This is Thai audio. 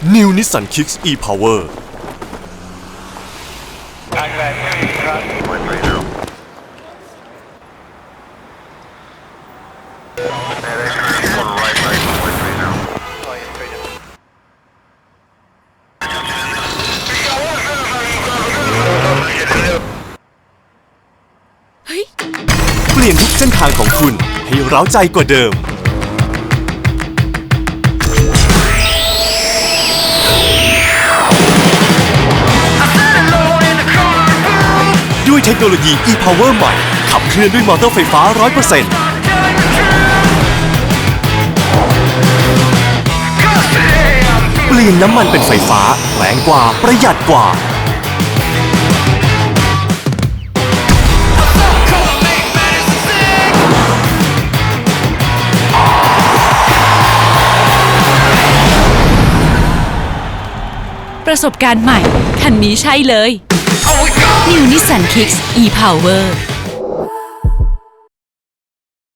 New Nissan Kicks e-Power เฮ้ยเปลี่ยนทุกเส้นทางของคุณให้เร้าใจกว่าเดิม ด้วยเทคโนโลยี e-Power ใหม่ ขับเคลื่อนด้วยมอเตอร์ไฟฟ้า 100%เปลี่ยนน้ำมันเป็นไฟฟ้าแรงกว่าประหยัดกว่า ประสบการณ์ใหม่ คันนี้ใช่เลย New Nissan Kicks e-Power